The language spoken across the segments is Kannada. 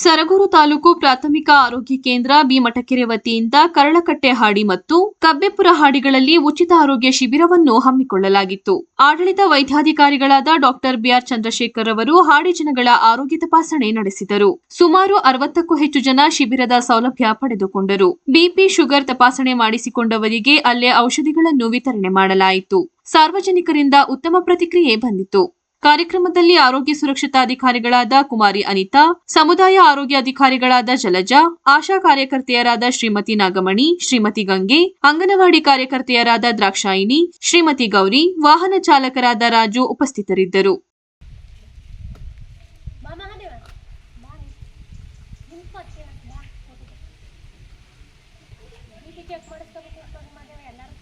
ಸರಗೂರು ತಾಲೂಕು ಪ್ರಾಥಮಿಕ ಆರೋಗ್ಯ ಕೇಂದ್ರ ಬಿ ಮಠಕೆರೆ ವತಿಯಿಂದ ಕರಳಕಟ್ಟೆ ಹಾಡಿ ಮತ್ತು ಕಬ್ಬೆಪುರ ಹಾಡಿಗಳಲ್ಲಿ ಉಚಿತ ಆರೋಗ್ಯ ಶಿಬಿರವನ್ನು ಹಮ್ಮಿಕೊಳ್ಳಲಾಗಿತ್ತು. ಆಡಳಿತ ವೈದ್ಯಾಧಿಕಾರಿಗಳಾದ ಡಾಕ್ಟರ್ ಬಿಆರ್ ಚಂದ್ರಶೇಖರ್ ಅವರು ಹಾಡಿ ಜನಗಳ ಆರೋಗ್ಯ ತಪಾಸಣೆ ನಡೆಸಿದರು. ಸುಮಾರು ಅರವತ್ತಕ್ಕೂ ಹೆಚ್ಚು ಜನ ಶಿಬಿರದ ಸೌಲಭ್ಯ ಪಡೆದುಕೊಂಡರು. ಬಿಪಿ ಶುಗರ್ ತಪಾಸಣೆ ಮಾಡಿಸಿಕೊಂಡವರಿಗೆ ಅಲ್ಲೇ ಔಷಧಿಗಳನ್ನು ವಿತರಣೆ ಮಾಡಲಾಯಿತು. ಸಾರ್ವಜನಿಕರಿಂದ ಉತ್ತಮ ಪ್ರತಿಕ್ರಿಯೆ ಬಂದಿತು ಕಾರ್ಯಕ್ರಮದಲ್ಲಿ ಆರೋಗ್ಯ ಸುರಕ್ಷತಾ ಅಧಿಕಾರಿಗಳಾದ ಕುಮಾರಿ ಅನಿತಾ, ಸಮುದಾಯ ಆರೋಗ್ಯ ಅಧಿಕಾರಿಗಳಾದ ಜಲಜಾ, ಆಶಾ ಕಾರ್ಯಕರ್ತೆಯರಾದ ಶ್ರೀಮತಿ ನಾಗಮಣಿ, ಶ್ರೀಮತಿ ಗಂಗೆ, ಅಂಗನವಾಡಿ ಕಾರ್ಯಕರ್ತೆಯರಾದ ದ್ರಾಕ್ಷಾಯಿನಿ, ಶ್ರೀಮತಿ ಗೌರಿ, ವಾಹನ ಚಾಲಕರಾದ ರಾಜು ಉಪಸ್ಥಿತರಿದ್ದರು. ಚೆಕ್ ಮಾಡಿಸ್ಕೋಬೇಕು ಮಹಾದೇವ ಎಲ್ಲರೂ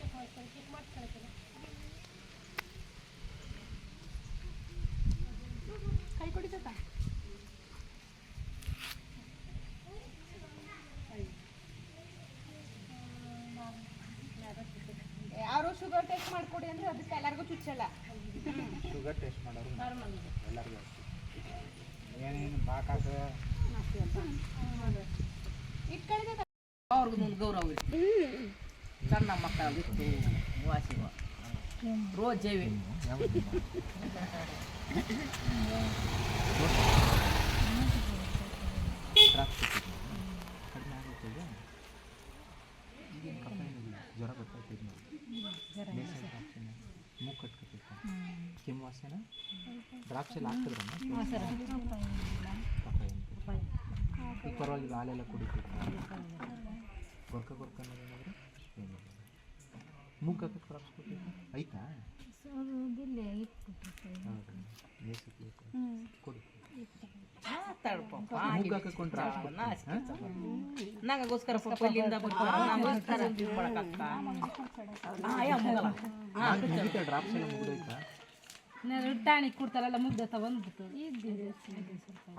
ಶುಗರ್ ಟೆಸ್ಟ್ ಮಾಡ್ಕೊಡಿ ಅಂದ್ರೆ ಅದಕ್ಕೆ ಎಲ್ಲರಿಗೂ ಚುಚ್ಚಲ್ಲ. ಶುಗರ್ ಟೆಸ್ಟ್ ಮಾಡೋರು ಎಲ್ಲರಿಗೂ ಏನೇನು ಬಾಕಾಸ? ಅವ್ರಿಗೆ ಮುಂದೆ ಗೌರವ ಇತ್ತು. ಸಣ್ಣ ಮಕ್ಕಳಿತ್ತು ವಾಸಿವ ರೋಜ್ ಕೆಮ್ಮು ವಾಸನ? ದ್ರಾಕ್ಷಿ ಎಲ್ಲ ಹಾಕಿದ್ರಮ್ಮ ಪರವಾಗಿಲ್ಲ ಹಾಲೆಲ್ಲ ಕುಡಿತಿದ್ರು ಗೊರ್ಕ ಗೊರ್ಕ ಅನ್ನೋದೇನಾದ್ರು ಆಯ್ತಾ ಮೂಗು ಹಾಕಕ್ಕೆ ಡ್ರಾಪ್ಸ್ ಕೊಟ್ಟಿದ್ದು? ಐತಾ ಕೊಡಿ. ನಂಗೋಸ್ಕರ ಮುಗಲ ಮುಗಿತಾ ಡ್ರಾಪ್ಸ್ ಎಲ್ಲ ಮುಗಿದೋಯ್ತಾ? ಟಾಣಿಕ್ ಕೊಡ್ತಾರಲ್ಲ ಮುದ್ದೆ ತಗೊಂಡ್ಬಿಟ್ಟು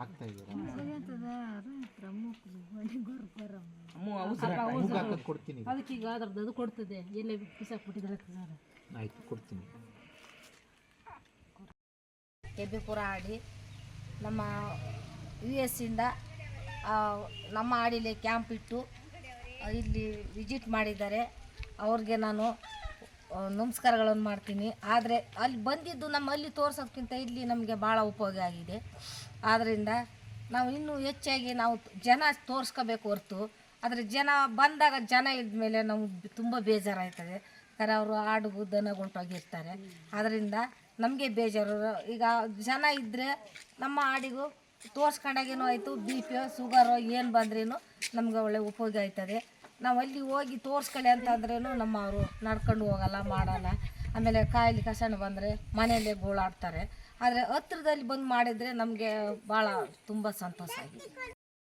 ಆಗ್ತಾ ಇದ್ದೀರಾ ಕೊಡ್ತೀನಿ. ಅದಕ್ಕೆ ಈಗ ಅದ್ರದ್ದು ಅದು ಕೊಡ್ತದೆ. ಎಲ್ಲೇ ಬಿಸಾಕ್ಬಿಟ್ಟಿದ್ರೆ ಆಯ್ತು ಕೊಡ್ತೀನಿ. ಕೆಬ್ಬಿಪುರ ಆಡಿ ನಮ್ಮ ಯು ಎಸ್ ಇಂದ ನಮ್ಮ ಆಡಿಲಿ ಕ್ಯಾಂಪ್ ಇಟ್ಟು ಇಲ್ಲಿ ವಿಸಿಟ್ ಮಾಡಿದ್ದಾರೆ. ಅವ್ರಿಗೆ ನಾನು ನಮಸ್ಕಾರಗಳನ್ನು ಮಾಡ್ತೀನಿ. ಆದರೆ ಅಲ್ಲಿ ಬಂದಿದ್ದು ನಮ್ಮ ಅಲ್ಲಿ ತೋರ್ಸೋದ್ಕಿಂತ ಇಲ್ಲಿ ನಮಗೆ ಭಾಳ ಉಪಯೋಗ ಆಗಿದೆ. ಆದ್ದರಿಂದ ನಾವು ಇನ್ನೂ ಹೆಚ್ಚಾಗಿ ನಾವು ಜನ ತೋರಿಸ್ಕೋಬೇಕು ಹೊರ್ತು. ಆದರೆ ಜನ ಬಂದಾಗ ಜನ ಇದ್ಮೇಲೆ ನಮ್ಗೆ ತುಂಬ ಬೇಜಾರಾಯ್ತದೆ. ಯಾಕಂದರೆ ಅವರು ಆಡುಗು ದನಗೊಂಟೋಗಿರ್ತಾರೆ. ಆದ್ದರಿಂದ ನಮಗೆ ಬೇಜಾರು. ಈಗ ಜನ ಇದ್ದರೆ ನಮ್ಮ ಆಡಿಗೂ ತೋರ್ಸ್ಕೊಂಡಾಗೇನೋ ಆಯಿತು, ಬಿ ಪಿ ಶುಗರು, ಏನು ಬಂದ್ರೂ ನಮಗೆ ಒಳ್ಳೆ ಉಪಯೋಗ ಆಯ್ತದೆ. ನಾವು ಅಲ್ಲಿ ಹೋಗಿ ತೋರಿಸ್ಕೊಳ್ಳಿ ಅಂತಂದ್ರೂ ನಮ್ಮವರು ನಡ್ಕೊಂಡು ಹೋಗಲ್ಲ, ಮಾಡಲ್ಲ. ಆಮೇಲೆ ಕಾಯಿಲೆ ಕಸಣ ಬಂದರೆ ಮನೆಯಲ್ಲೇ ಗೋಳಾಡ್ತಾರೆ. ಆದರೆ ಹತ್ರದಲ್ಲಿ ಬಂದು ಮಾಡಿದರೆ ನಮಗೆ ಭಾಳ ತುಂಬ ಸಂತೋಷ ಆಗಿದೆ